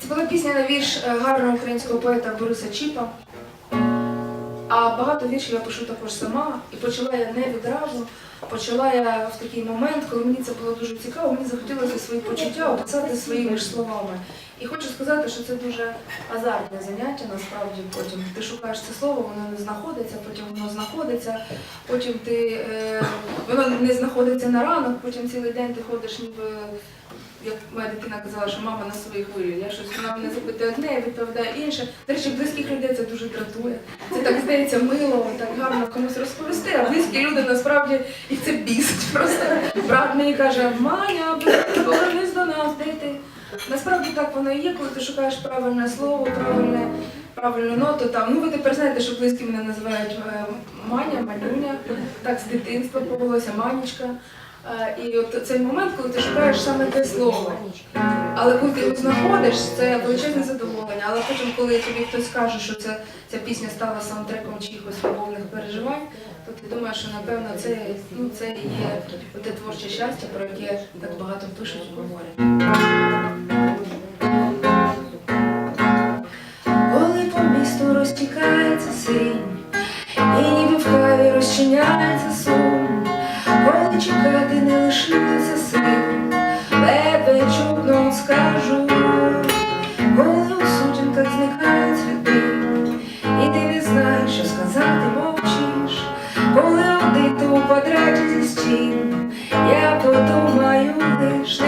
Це була пісня на вірш е, гарного українського поета Бориса Чіпа. А багато віршів я пишу також сама. І почала я не відразу. Почала я в такий момент, коли мені це було дуже цікаво, мені захотілося свої почуття описати своїми ж словами. І хочу сказати, що це дуже азартне заняття, насправді потім. Ти шукаєш це слово, воно не знаходиться, потім воно знаходиться, потім ти е, воно не знаходиться на ранок, потім цілий день ти ходиш ніби як моя дитина казала, що мама на своїй хвилі. Я щось вона мене запитує одне, я відповідаю інше. До речі, близьких людей це дуже дратує. Це так здається мило, так гарно комусь розповісти, а близькі люди насправді їх це бісить. Просто брат мені каже, Маня, де ти? Насправді так воно і є, коли ти шукаєш правильне слово, правильне, правильну ноту. Там. Ну ви тепер знаєте, що близькі мене називають е, Маня, Манюня, так з дитинства повелося, Манічка. Е, І от цей момент, коли ти шукаєш саме те слово. Але коли ти його знаходиш, це величезне задоволення. Але потім, коли тобі хтось каже, що це, ця пісня стала саундтреком чиїхось любовних переживань, ти думаєш, що напевно це, ну, це і є те творче щастя, про яке так багато пишуть і говорять. Коли по місту розтікається синь, і ніби в каві розчиняється сум, коли чекати не лишилося сил, коли ту ти у квадраті зі я подумаю лиш